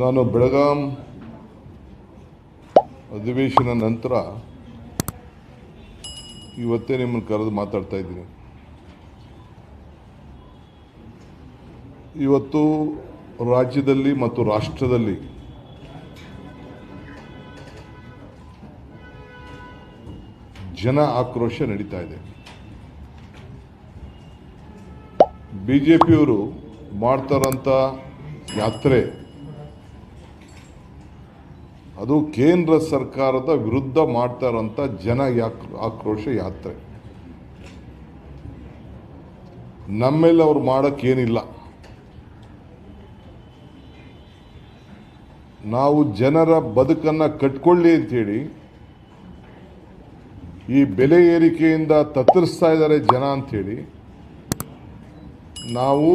ನಾನು ಬೆಳಗಾಂ ಅಧಿವೇಶನ ನಂತರ ಇವತ್ತೇ ನಿಮ್ಮನ್ನು ಕರೆದು ಮಾತಾಡ್ತಾ ಇದ್ದೀನಿ. ಇವತ್ತು ರಾಜ್ಯದಲ್ಲಿ ಮತ್ತು ರಾಷ್ಟ್ರದಲ್ಲಿ ಜನ ಆಕ್ರೋಶ ನಡೀತಾ ಇದೆ. ಬಿ ಜೆ ಪಿಯವರು ಮಾಡ್ತಾರಂಥ ಯಾತ್ರೆ ಅದು ಕೇಂದ್ರ ಸರ್ಕಾರದ ವಿರುದ್ಧ ಮಾಡ್ತಾರಂಥ ಜನ ಯಾಕ್ ಆಕ್ರೋಶ ಯಾತ್ರೆ. ನಮ್ಮೇಲೆ ಅವ್ರು ಮಾಡೋಕ್ಕೇನಿಲ್ಲ. ನಾವು ಜನರ ಬದುಕನ್ನು ಕಟ್ಕೊಳ್ಳಿ ಅಂತೇಳಿ ಈ ಬೆಲೆ ಏರಿಕೆಯಿಂದ ತತ್ತರಿಸ್ತಾ ಇದ್ದಾರೆ ಜನ ಅಂಥೇಳಿ ನಾವು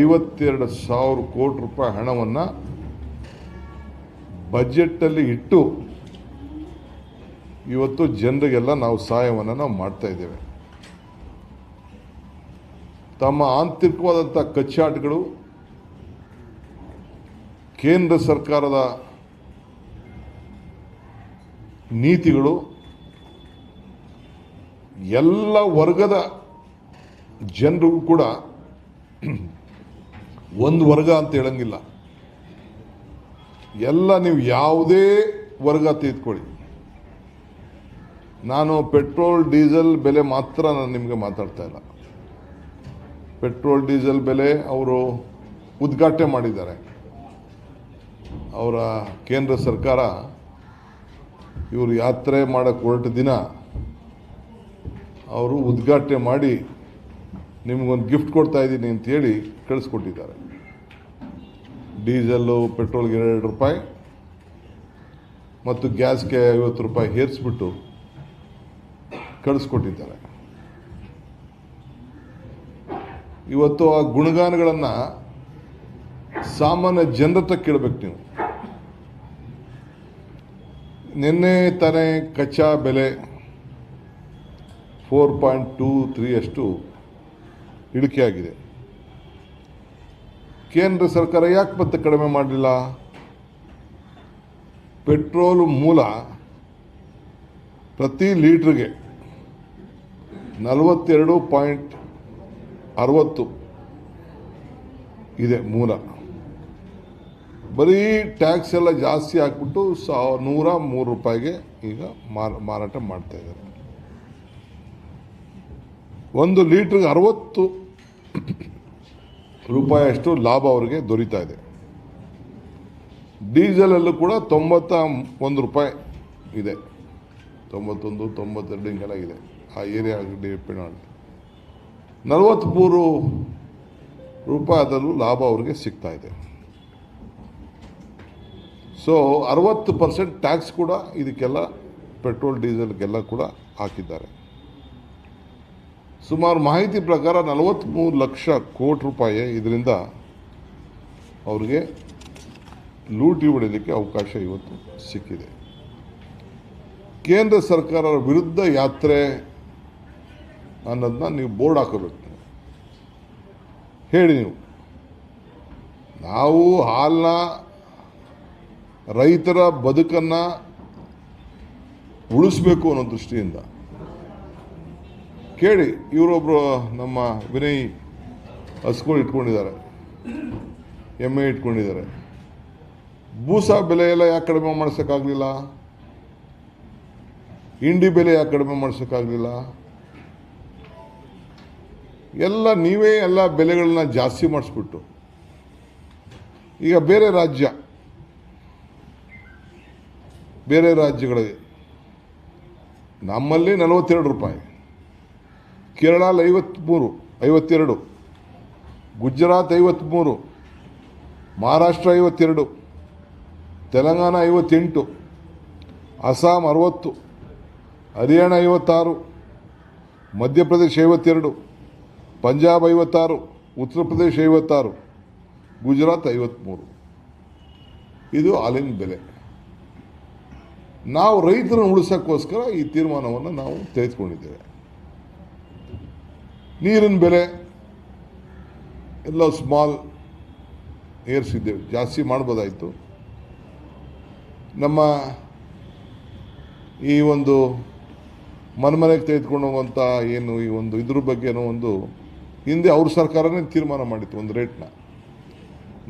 ಐವತ್ತೆರಡು ಸಾವಿರ ಕೋಟಿ ರೂಪಾಯಿ ಹಣವನ್ನು ಬಜೆಟ್ಟಲ್ಲಿ ಇಟ್ಟು ಇವತ್ತು ಜನರಿಗೆಲ್ಲ ನಾವು ಸಹಾಯವನ್ನು ನಾವು ಮಾಡ್ತಾ ಇದ್ದೇವೆ. ತಮ್ಮ ಆಂತರಿಕವಾದಂಥ ಕಚ್ಚಾಟಗಳು ಕೇಂದ್ರ ಸರ್ಕಾರದ ನೀತಿಗಳು ಎಲ್ಲ ವರ್ಗದ ಜನರಿಗೂ ಕೂಡ ಒಂದು ವರ್ಗ ಅಂತ ಹೇಳಂಗಿಲ್ಲ. ಎಲ್ಲ ನೀವು ಯಾವುದೇ ವರ್ಗ ತೆಗೆದುಕೊಳ್ಳಿ ನಾನು ಪೆಟ್ರೋಲ್, ಡೀಸೆಲ್ ಬೆಲೆ ಮಾತ್ರ ನಾನು ನಿಮಗೆ ಮಾತಾಡ್ತಾ ಇಲ್ಲ. ಪೆಟ್ರೋಲ್, ಡೀಸೆಲ್ ಬೆಲೆ ಅವರು ಉದ್ಘಾಟನೆ ಮಾಡಿದ್ದಾರೆ. ಅವರ ಕೇಂದ್ರ ಸರ್ಕಾರ ಇವರು ಯಾತ್ರೆ ಮಾಡೋಕ್ಕೆ ಹೊರಟ ದಿನ ಅವರು ಉದ್ಘಾಟನೆ ಮಾಡಿ ನಿಮಗೊಂದು ಗಿಫ್ಟ್ ಕೊಡ್ತಾ ಇದ್ದೀನಿ ಅಂತೇಳಿ ಕಳಿಸ್ಕೊಟ್ಟಿದ್ದಾರೆ. ಡೀಸೆಲ್ಲು, ಪೆಟ್ರೋಲ್ಗೆ ಎರಡು ರೂಪಾಯಿ ಮತ್ತು ಗ್ಯಾಸ್ಗೆ ಐವತ್ತು ರೂಪಾಯಿ ಹೇರಿಸ್ಬಿಟ್ಟು ಕಳಿಸ್ಕೊಟ್ಟಿದ್ದಾರೆ. ಇವತ್ತು ಆ ಗುಣಗಾನಗಳನ್ನು ಸಾಮಾನ್ಯ ಜನರತ್ರ ಕೇಳಬೇಕು ನೀವು. ನಿನ್ನೆ ತಾನೇ ಕಚ್ಚಾ ಬೆಲೆ ಫೋರ್ ಪಾಯಿಂಟ್ ಟೂ ತ್ರೀ ಅಷ್ಟು ಇಳಿಕೆಯಾಗಿದೆ. ಕೇಂದ್ರ ಸರ್ಕಾರ ಯಾಕೆ ಮತ್ತೆ ಕಡಿಮೆ ಮಾಡಲಿಲ್ಲ? ಪೆಟ್ರೋಲ್ ಮೂಲ ಪ್ರತಿ ಲೀಟ್ರಿಗೆ ನಲವತ್ತೆರಡು ಪಾಯಿಂಟ್ ಅರವತ್ತು ಇದೆ ಮೂಲ. ಬರೀ ಟ್ಯಾಕ್ಸ್ ಎಲ್ಲ ಜಾಸ್ತಿ ಹಾಕ್ಬಿಟ್ಟು ಸಾವ ನೂರ ಮೂರು ರೂಪಾಯಿಗೆ ಈಗ ಮಾರ, ಮಾರಾಟ ಮಾಡ್ತಾ ಇದ್ದಾರೆ. ಒಂದು ಲೀಟ್ರಿಗೆ ಅರವತ್ತು ರೂಪಾಯಿಯಷ್ಟು ಲಾಭ ಅವರಿಗೆ ದೊರೀತಾ ಇದೆ. ಡೀಸೆಲಲ್ಲೂ ಕೂಡ ತೊಂಬತ್ತ ಒಂದು ರೂಪಾಯಿ ಇದೆ. ತೊಂಬತ್ತೊಂದು, ತೊಂಬತ್ತೆರಡು ಹಿಂಗೆಲ್ಲ ಇದೆ. ಆ ಏರಿಯಾ ಡಿಪೆಂಡ್ ಮಾಡಿ ನಲವತ್ತ್ಮೂರು ರೂಪಾಯಿ ಅದರಲ್ಲೂ ಲಾಭ ಅವ್ರಿಗೆ ಸಿಗ್ತಾ ಇದೆ. ಸೊ ಅರವತ್ತು ಪರ್ಸೆಂಟ್ ಟ್ಯಾಕ್ಸ್ ಕೂಡ ಇದಕ್ಕೆಲ್ಲ ಪೆಟ್ರೋಲ್ ಡೀಸೆಲ್ಗೆಲ್ಲ ಕೂಡ ಹಾಕಿದ್ದಾರೆ. ಸುಮಾರು ಮಾಹಿತಿ ಪ್ರಕಾರ ನಲವತ್ತ್ಮೂರು ಲಕ್ಷ ಕೋಟಿ ರೂಪಾಯಿ ಇದರಿಂದ ಅವ್ರಿಗೆ ಲೂಟಿ ಹೊಡೆಯಲಿಕ್ಕೆ ಅವಕಾಶ ಇವತ್ತು ಸಿಕ್ಕಿದೆ. ಕೇಂದ್ರ ಸರ್ಕಾರದ ವಿರುದ್ಧ ಯಾತ್ರೆ ಅನ್ನೋದನ್ನ ನೀವು ಬೋರ್ಡ್ ಹಾಕೋಬೇಕು. ಹೇಳಿ ನೀವು. ನಾವು ಹಾಲನ್ನ ರೈತರ ಬದುಕನ್ನು ಉಳಿಸ್ಬೇಕು ಅನ್ನೋ ದೃಷ್ಟಿಯಿಂದ ಕೇಳಿ ಇವರೊಬ್ಬರು ನಮ್ಮ ವಿನಯ್ ಹಸ್ಗಳು ಇಟ್ಕೊಂಡಿದ್ದಾರೆ. ಎಮ್ಮೆ ಇಟ್ಕೊಂಡಿದ್ದಾರೆ. ಬೂಸ ಬೆಲೆ ಎಲ್ಲ ಯಾಕೆ ಕಡಿಮೆ ಮಾಡಿಸೋಕ್ಕಾಗಲಿಲ್ಲ? ಇಂಡಿ ಬೆಲೆ ಯಾಕೆ ಕಡಿಮೆ ಮಾಡಿಸೋಕ್ಕಾಗಲಿಲ್ಲ? ಎಲ್ಲ ನೀವೇ ಎಲ್ಲ ಬೆಲೆಗಳನ್ನ ಜಾಸ್ತಿ ಮಾಡಿಸ್ಬಿಟ್ಟು. ಈಗ ಬೇರೆ ರಾಜ್ಯ. ಬೇರೆ ರಾಜ್ಯಗಳಿಗೆ. ನಮ್ಮಲ್ಲಿ ನಲವತ್ತೆರಡು ರೂಪಾಯಿ. ಕೇರಳಲ್ಲಿ ಐವತ್ತ್ಮೂರು ಐವತ್ತೆರಡು. ಗುಜರಾತ್ ಐವತ್ತ್ಮೂರು ಮಹಾರಾಷ್ಟ್ರ ಐವತ್ತೆರಡು, ತೆಲಂಗಾಣ ಐವತ್ತೆಂಟು, ಅಸ್ಸಾಂ ಅರವತ್ತು, ಹರಿಯಾಣ ಐವತ್ತಾರು, ಮಧ್ಯಪ್ರದೇಶ ಐವತ್ತೆರಡು, ಪಂಜಾಬ್ ಐವತ್ತಾರು, ಉತ್ತರ ಪ್ರದೇಶ ಐವತ್ತಾರು, ಗುಜರಾತ್ ಐವತ್ತ್ಮೂರು ಇದು ಆಲಿನ ಬೆಲೆ. ನಾವು ರೈತರನ್ನು ಉಳಿಸೋಕ್ಕೋಸ್ಕರ ಈ ತೀರ್ಮಾನವನ್ನು ನಾವು ತೆಗೆದುಕೊಂಡಿದ್ದೇವೆ. ನೀರಿನ ಬೆಲೆ ಎಲ್ಲ ಸ್ಮಾಲ್ ಏರಿಸಿದ್ದೇವೆ. ಜಾಸ್ತಿ ಮಾಡ್ಬೋದಾಯಿತು. ನಮ್ಮ ಈ ಒಂದು ಮನೆಮನೆಗೆ ತೆಗೆದುಕೊಂಡು ಹೋಗುವಂಥ ಏನು ಈ ಒಂದು ಇದ್ರ ಬಗ್ಗೆ ಒಂದು ಹಿಂದೆ ಅವ್ರ ಸರ್ಕಾರನೇ ತೀರ್ಮಾನ ಮಾಡಿತ್ತು ಒಂದು ರೇಟ್ನ.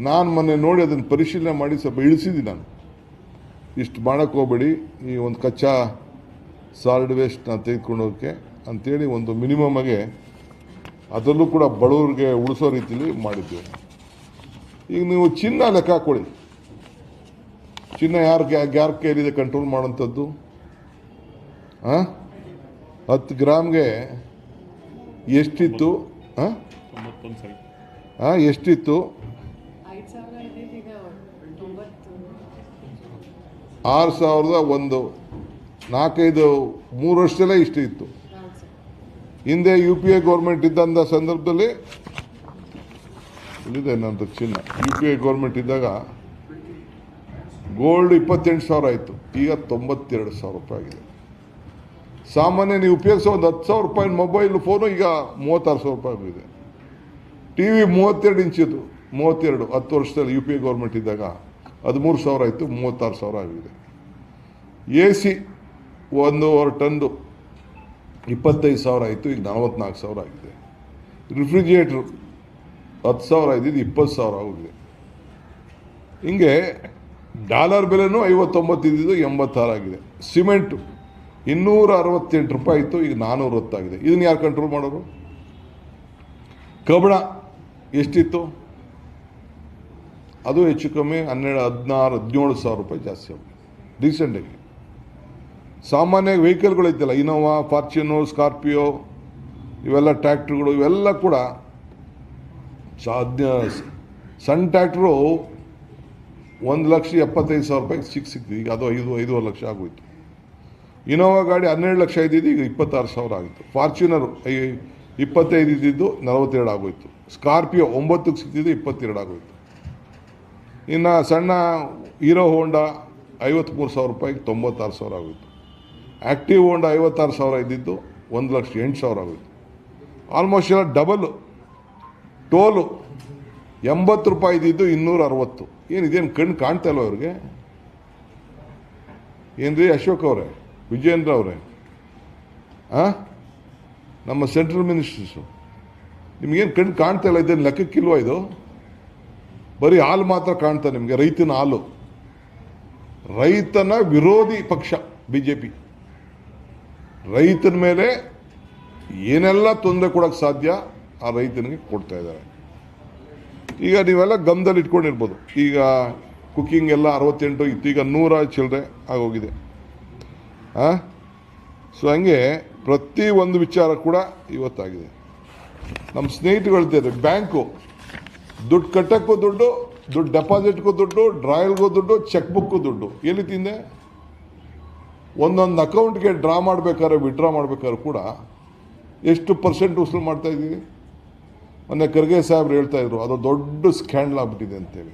ನಾನು ಮೊನ್ನೆ ನೋಡಿ ಅದನ್ನು ಪರಿಶೀಲನೆ ಮಾಡಿ ಸ್ವಲ್ಪ ಇಳಿಸಿದ್ದೀನಿ ನಾನು. ಇಷ್ಟು ಮಾಡೋಕ್ಕೆ ಹೋಗ್ಬೇಡಿ, ಈ ಒಂದು ಕಚ್ಚಾ ಸಾಲಿಡ್ ವೇಸ್ಟ್ನ ತೆಗೆದುಕೊಂಡು ಹೋಗೋಕ್ಕೆ ಅಂತೇಳಿ ಒಂದು ಮಿನಿಮಮ್ ಆಗಿ ಅದರಲ್ಲೂ ಕೂಡ ಬಡವರಿಗೆ ಉಳಿಸೋ ರೀತಿಯಲ್ಲಿ ಮಾಡಿದ್ದೇವೆ ಈಗ ನೀವು ಚಿನ್ನ ಲೆಕ್ಕ ಹಾಕೊಳ್ಳಿ ಚಿನ್ನ ಯಾರು ಯಾರ ಕೈಲಿದೆ ಕಂಟ್ರೋಲ್ ಮಾಡೋಂಥದ್ದು ಹಾಂ ಹತ್ತು ಗ್ರಾಮ್ಗೆ ಎಷ್ಟಿತ್ತು? ಹಾಂ ಹಾಂ ಎಷ್ಟಿತ್ತು? ಆರು ಸಾವಿರದ ಒಂದು. ನಾಲ್ಕೈದು ಮೂರು ವರ್ಷದಲ್ಲೇ ಇಷ್ಟು ಇತ್ತು ಹಿಂದೆ ಯು ಪಿ ಎ ಗೌರ್ಮೆಂಟ್ ಇದ್ದಂಥ ಸಂದರ್ಭದಲ್ಲಿ ಇಲ್ಲಿದೆ ನನ್ನ ಚಿನ್ನ. ಯು ಪಿ ಎ ಗೌರ್ಮೆಂಟ್ ಇದ್ದಾಗ ಗೋಲ್ಡ್ ಇಪ್ಪತ್ತೆಂಟು ಸಾವಿರ ಆಯಿತು. ಈಗ ತೊಂಬತ್ತೆರಡು ಸಾವಿರ ರೂಪಾಯಿ ಆಗಿದೆ. ಸಾಮಾನ್ಯ ನೀವು ಉಪಯೋಗಿಸೋ ಒಂದು ಹತ್ತು ಸಾವಿರ ರೂಪಾಯಿ ಮೊಬೈಲ್ ಫೋನು ಈಗ ಮೂವತ್ತಾರು ಸಾವಿರ ರೂಪಾಯಿ ಆಗಿದೆ. ಟಿ ವಿ ಮೂವತ್ತೆರಡು ಇಂಚಿದು ಮೂವತ್ತೆರಡು, ಹತ್ತು ವರ್ಷದಲ್ಲಿ ಯು ಪಿ ಎ ಗೌರ್ಮೆಂಟ್ ಇದ್ದಾಗ ಹದಿಮೂರು ಸಾವಿರ ಆಯಿತು, ಮೂವತ್ತಾರು ಸಾವಿರ ಆಗಿದೆ. ಎ ಸಿ ಒಂದೂವರೆ ಟನ್ದು ಇಪ್ಪತ್ತೈದು ಸಾವಿರ ಆಯಿತು ಈಗ ನಲವತ್ನಾಲ್ಕು ಸಾವಿರ ಆಗಿದೆ. ರಿಫ್ರಿಜಿರೇಟ್ರು ಹತ್ತು ಸಾವಿರ ಇದ್ದಿದ್ದು ಇಪ್ಪತ್ತು ಸಾವಿರ ಆಗಿದೆ ಹಿಂಗೆ ಡಾಲರ್ ಬೆಲೆನೂ ಐವತ್ತೊಂಬತ್ತು ಇದ್ದಿದ್ದು ಎಂಬತ್ತಾರು ಆಗಿದೆ. ಸಿಮೆಂಟು ಇನ್ನೂರ ಅರವತ್ತೆಂಟು ರೂಪಾಯಿ ಇತ್ತು ಈಗ ನಾನ್ನೂರ ಹೊತ್ತಾಗಿದೆ ಇದನ್ನು ಯಾರು ಕಂಟ್ರೋಲ್ ಮಾಡೋರು? ಕಬ್ಬಣ ಎಷ್ಟಿತ್ತು? ಅದು ಹೆಚ್ಚು ಕಮ್ಮಿ ಹನ್ನೆರಡು, ಹದಿನಾರು, ಹದಿನೇಳು ಸಾವಿರ ರೂಪಾಯಿ ಜಾಸ್ತಿ ಆಗಿದೆ. ರೀಸೆಂಟಾಗಿ ಸಾಮಾನ್ಯ ವೆಹಿಕಲ್ಗಳು ಇದ್ದಲ್ಲ ಇನೋವಾ ಫಾರ್ಚ್ಯೂನು ಸ್ಕಾರ್ಪಿಯೋ ಇವೆಲ್ಲ ಟ್ರ್ಯಾಕ್ಟ್ರುಗಳು, ಇವೆಲ್ಲ ಕೂಡ ಸಾಧ್ಯ ಸಣ್ಣ ಟ್ಯಾಕ್ಟ್ರು ಒಂದು ಲಕ್ಷ ಎಪ್ಪತ್ತೈದು ಸಾವಿರ ರೂಪಾಯಿಗೆ ಸಿಕ್ ಸಿಕ್ತಿದೆ ಈಗ ಅದು ಐದು, ಐದೂವರೆ ಲಕ್ಷ ಆಗೋಯ್ತು. ಇನೋವಾ ಗಾಡಿ ಹನ್ನೆರಡು ಲಕ್ಷ ಇದ್ದಿದ್ದು, ಈಗ ಇಪ್ಪತ್ತಾರು ಸಾವಿರ ಆಗಿತ್ತು. ಫಾರ್ಚ್ಯೂನರು ಐ, ಇಪ್ಪತ್ತೈದು ಇದ್ದಿದ್ದು ನಲವತ್ತೆರಡು ಆಗೋಯ್ತು. ಸ್ಕಾರ್ಪಿಯೋ ಒಂಬತ್ತಕ್ಕೆ ಸಿಕ್ತಿದ್ದು ಇಪ್ಪತ್ತೆರಡು ಆಗೋಯ್ತು. ಇನ್ನು ಸಣ್ಣ ಹೀರೋ ಹೋಂಡಾ ಐವತ್ತ್ಮೂರು ಸಾವಿರ ರೂಪಾಯಿಗೆ ತೊಂಬತ್ತಾರು ಸಾವಿರ ಆಗೋಯ್ತು. ಆ್ಯಕ್ಟಿವ್ ಓಂಡ್ ಐವತ್ತಾರು ಸಾವಿರ ಇದ್ದಿದ್ದು ಒಂದು ಲಕ್ಷ ಎಂಟು ಸಾವಿರ ಆಗೋಯ್ತು. ಆಲ್ಮೋಸ್ಟ್ ಎಲ್ಲ ಡಬಲ್ ಟೋಲು ಎಂಬತ್ತು ರೂಪಾಯಿ ಇದ್ದಿದ್ದು ಇನ್ನೂರ ಅರವತ್ತು. ಏನು ಇದೇನು ಕಣ್ಣು ಕಾಣ್ತಾ ಇಲ್ಲ ಅವ್ರಿಗೆ ರೀ ಅಶೋಕ್ ಅವರೇ? ವಿಜಯೇಂದ್ರ ಅವರೇ? ಹಾಂ ನಮ್ಮ ಸೆಂಟ್ರಲ್ ಮಿನಿಸ್ಟರ್ಸು ನಿಮಗೇನು ಕಣ್ಣು ಕಾಣ್ತಾ ಇಲ್ಲ ಇದೇನು ಲೆಕ್ಕಕ್ಕಿಲ್ವ ಇದು? ಬರೀ ಹಾಲು ಮಾತ್ರ ಕಾಣ್ತಾ ನಿಮಗೆ, ರೈತನ ಹಾಲು. ರೈತನ ವಿರೋಧಿ ಪಕ್ಷ ಬಿ ಜೆ ಪಿ ರೈತನ ಮೇಲೆ ಏನೆಲ್ಲ ತೊಂದರೆ ಕೊಡೋಕ್ಕೆ ಸಾಧ್ಯ, ಆ ರೈತನಿಗೆ ಕೊಡ್ತಾ ಇದ್ದಾರೆ. ಈಗ ನೀವೆಲ್ಲ ಗಮ್ದಲ್ಲಿ ಇಟ್ಕೊಂಡಿರ್ಬೋದು. ಈಗ ಕುಕ್ಕಿಂಗ್ ಎಲ್ಲ ಅರವತ್ತೆಂಟು ಇತ್ತು ಈಗ ನೂರ ಚಿಲ್ಲರೆ ಆಗೋಗಿದೆ. ಹಾಂ ಸೊ ಹಂಗೆ ಪ್ರತಿ ಒಂದು ವಿಚಾರ ಕೂಡ ಇವತ್ತಾಗಿದೆ. ನಮ್ಮ ಸ್ನೇಹಿತರು ಹೇಳ್ತಿದ್ದಾರೆ, ಬ್ಯಾಂಕು ದುಡ್ಡು ಕಟ್ಟಕ್ಕೂ ದುಡ್ಡು ದುಡ್ಡು ಡೆಪಾಸಿಟ್ಗೂ ದುಡ್ಡು ಡ್ರಾಯಲ್ಗೂ ದುಡ್ಡು ಚೆಕ್ ಬುಕ್ಕು ದುಡ್ಡು. ಎಲ್ಲಿ ತಿಂದೆ? ಒಂದೊಂದು ಅಕೌಂಟ್ಗೆ ಡ್ರಾ ಮಾಡಬೇಕಾದ್ರೆ ವಿಡ್ರಾ ಮಾಡ್ಬೇಕಾದ್ರೆ ಕೂಡ ಎಷ್ಟು ಪರ್ಸೆಂಟ್ ವಸೂಲು ಮಾಡ್ತಾ ಇದ್ದೀವಿ? ಮೊನ್ನೆ ಖರ್ಗೆ ಸಾಹೇಬ್ರು ಹೇಳ್ತಾ ಇದ್ರು, ಅದು ದೊಡ್ಡ ಸ್ಕ್ಯಾಂಡಲ್ ಆಗ್ಬಿಟ್ಟಿದೆ ಅಂತೇಳಿ.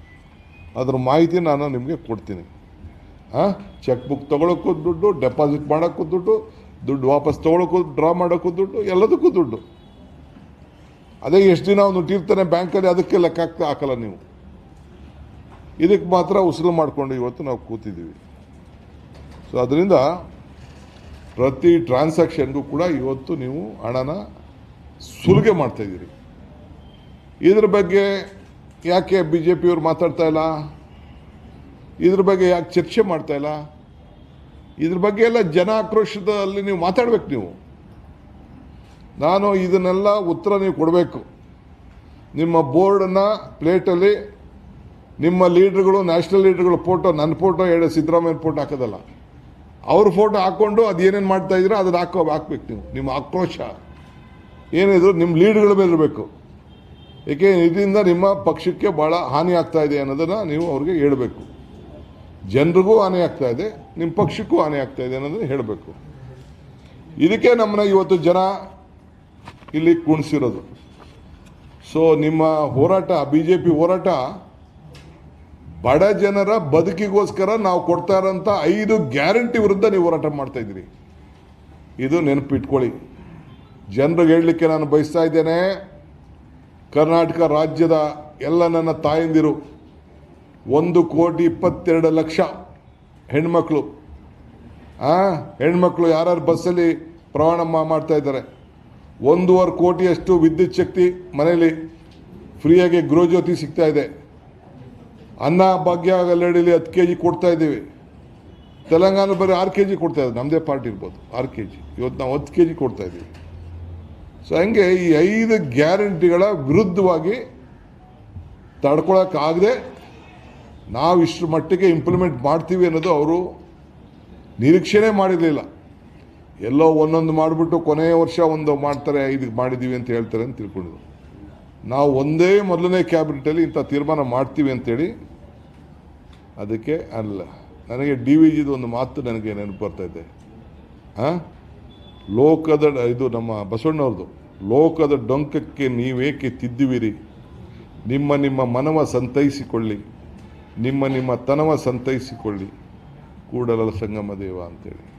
ಅದ್ರ ಮಾಹಿತಿ ನಾನು ನಿಮಗೆ ಕೊಡ್ತೀನಿ. ಹಾಂ ಚೆಕ್ ಬುಕ್ ತೊಗೊಳಕ್ಕೂ ದುಡ್ಡು ಡೆಪಾಸಿಟ್ ಮಾಡೋಕ್ಕೂ ದುಡ್ಡು ದುಡ್ಡು ವಾಪಸ್ ತೊಗೊಳಕ್ಕೂ, ಡ್ರಾ ಮಾಡೋಕ್ಕೂ ದುಡ್ಡು, ಎಲ್ಲದಕ್ಕೂ ದುಡ್ಡು. ಅದೇ ಎಷ್ಟು ದಿನ ಅವನು ಇಟ್ಟಿರ್ತಾನೆ ಬ್ಯಾಂಕಲ್ಲಿ, ಅದಕ್ಕೆ ಲೆಕ್ಕ ಹಾಕ್ತಾ ಹಾಕಲ್ಲ ನೀವು. ಇದಕ್ಕೆ ಮಾತ್ರ ಉಸಿರು ಮಾಡಿಕೊಂಡು ಇವತ್ತು ನಾವು ಕೂತಿದ್ದೀವಿ. ಸೊ ಅದರಿಂದ ಪ್ರತಿ ಟ್ರಾನ್ಸಾಕ್ಷನ್ಗೂ ಕೂಡ ಇವತ್ತು ನೀವು ಹಣನ ಸುಲಿಗೆ ಮಾಡ್ತಾ ಇದ್ದೀರಿ. ಇದ್ರ ಬಗ್ಗೆ ಯಾಕೆ ಬಿ ಜೆ ಪಿಯವ್ರು ಮಾತಾಡ್ತಾ ಇಲ್ಲ? ಇದ್ರ ಬಗ್ಗೆ ಯಾಕೆ ಚರ್ಚೆ ಮಾಡ್ತಾ ಇಲ್ಲ? ಇದ್ರ ಬಗ್ಗೆ ಎಲ್ಲ ಜನ ಆಕ್ರೋಶದಲ್ಲಿ ನೀವು ಮಾತಾಡ್ಬೇಕು ನೀವು. ನಾನು ಇದನ್ನೆಲ್ಲ ಉತ್ತರ ನೀವು ಕೊಡಬೇಕು. ನಿಮ್ಮ ಬೋರ್ಡನ್ನು ಪ್ಲೇಟಲ್ಲಿ ನಿಮ್ಮ ಲೀಡ್ರ್ಗಳು, ನ್ಯಾಷನಲ್ ಲೀಡ್ರ್ಗಳು ಫೋಟೋ, ನನ್ನ ಫೋಟೋ ಎರಡು ಸಿದ್ದರಾಮಯ್ಯ ಫೋಟೋ ಹಾಕೋದಲ್ಲ. ಅವ್ರ ಫೋಟೋ ಹಾಕ್ಕೊಂಡು ಅದು ಏನೇನು ಮಾಡ್ತಾ ಇದ್ದೀರೋ ಅದನ್ನು ಹಾಕೋ ಹಾಕ್ಬೇಕು ನೀವು. ನಿಮ್ಮ ಆಕ್ರೋಶ. ಏನಿದ್ರು ನಿಮ್ಮ ಲೀಡ್ಗಳ ಮೇಲೆ ಇರಬೇಕು. ಏಕೆ ಇದರಿಂದ ನಿಮ್ಮ ಪಕ್ಷಕ್ಕೆ ಭಾಳ ಹಾನಿ ಆಗ್ತಾ ಇದೆ ಅನ್ನೋದನ್ನು ನೀವು ಅವ್ರಿಗೆ ಹೇಳಬೇಕು. ಜನರಿಗೂ ಹಾನಿ ಆಗ್ತಾ ಇದೆ ನಿಮ್ಮ ಪಕ್ಷಕ್ಕೂ ಹಾನಿ ಆಗ್ತಾ ಇದೆ ಅನ್ನೋದನ್ನು ಹೇಳಬೇಕು. ಇದಕ್ಕೆ ನಮ್ಮನ್ನ ಇವತ್ತು ಜನ ಇಲ್ಲಿ ಕುಣಿಸಿರೋದು. ಸೊ ನಿಮ್ಮ ಹೋರಾಟ ಬಿ ಜೆ ಪಿ ಹೋರಾಟ ಬಡ ಜನರ ಬದುಕಿಗೋಸ್ಕರ ನಾವು ಕೊಡ್ತಾ ಇರೋಂಥ ಐದು ಗ್ಯಾರಂಟಿ ವಿರುದ್ಧ ನೀವು ಹೋರಾಟ ಮಾಡ್ತಾ ಇದ್ದೀರಿ. ಇದು ನೆನಪಿಟ್ಕೊಳ್ಳಿ. ಜನರಿಗೆ ಹೇಳಲಿಕ್ಕೆ ನಾನು ಬಯಸ್ತಾ ಇದ್ದೇನೆ, ಕರ್ನಾಟಕ ರಾಜ್ಯದ ಎಲ್ಲ ನನ್ನ ತಾಯಂದಿರು, ಒಂದು ಕೋಟಿ ಇಪ್ಪತ್ತೆರಡು ಲಕ್ಷ ಹೆಣ್ಮಕ್ಳು. ಆ, ಹೆಣ್ಮಕ್ಳು ಯಾರ್ಯಾರು ಬಸ್ಸಲ್ಲಿ ಪ್ರಯಾಣ ಮಾಡ್ತಾ ಇದ್ದಾರೆ. ಒಂದೂವರೆ ಕೋಟಿಯಷ್ಟು ವಿದ್ಯುತ್ ಶಕ್ತಿ ಮನೆಯಲ್ಲಿ ಫ್ರೀಯಾಗಿ ಗೃಹಜ್ಯೋತಿ ಸಿಗ್ತಾ ಇದೆ. ಅನ್ನ ಭಾಗ್ಯ ಗಲ್ಲಡಿಲಿ ಹತ್ತು ಕೆ ಜಿ ಕೊಡ್ತಾ ಇದ್ದೀವಿ. ತೆಲಂಗಾಣ ಬರೀ ಆರು ಕೆ ಜಿ ಕೊಡ್ತಾ ಇದ್ದಾರೆ. ನಮ್ಮದೇ ಪಾರ್ಟಿ ಇರ್ಬೋದು. ಆರು ಕೆ ಜಿ ಇವತ್ತು ನಾವು ಹತ್ತು ಕೆ ಜಿ ಕೊಡ್ತಾ ಇದ್ದೀವಿ. ಸೊ ಹಂಗೆ ಈ ಐದು ಗ್ಯಾರಂಟಿಗಳ ವಿರುದ್ಧವಾಗಿ ತಡ್ಕೊಳಕ್ಕಾಗದೆ ನಾವು ಇಷ್ಟರ ಮಟ್ಟಿಗೆ ಇಂಪ್ಲಿಮೆಂಟ್ ಮಾಡ್ತೀವಿ ಅನ್ನೋದು ಅವರು ನಿರೀಕ್ಷೆನೇ ಮಾಡಿರಲಿಲ್ಲ. ಎಲ್ಲೋ ಒಂದೊಂದು ಮಾಡಿಬಿಟ್ಟು ಕೊನೆಯ ವರ್ಷ ಒಂದು ಮಾಡ್ತಾರೆ ಇದು ಮಾಡಿದ್ದೀವಿ ಅಂತ ಹೇಳ್ತಾರೆ ಅಂತ ತಿಳ್ಕೊಂಡಿದ್ರು. ನಾವು ಒಂದೇ ಮೊದಲನೇ ಕ್ಯಾಬಿನೆಟಲ್ಲಿ ಇಂಥ ತೀರ್ಮಾನ ಮಾಡ್ತೀವಿ ಅಂತೇಳಿ ಅದಕ್ಕೆ ಅಲ್ಲ. ನನಗೆ ಡಿ ವಿ ಜಿದು ಒಂದು ಮಾತು ನನಗೆ ನೆನಪು ಬರ್ತಾ ಇದೆ. ಹಾಂ ಲೋಕದ ಇದು ನಮ್ಮ ಬಸವಣ್ಣವ್ರದ್ದು ಲೋಕದ ಡೊಂಕಕ್ಕೆ ನೀವೇಕೆ ತಿದ್ದುವಿರಿ? ನಿಮ್ಮ ನಿಮ್ಮ ಮನವ ಸಂತೈಸಿಕೊಳ್ಳಿ. ನಿಮ್ಮ ನಿಮ್ಮ ತನವ ಸಂತೈಸಿಕೊಳ್ಳಿ. ಕೂಡಲ ಸಂಗಮ ದೇವ ಅಂತೇಳಿ.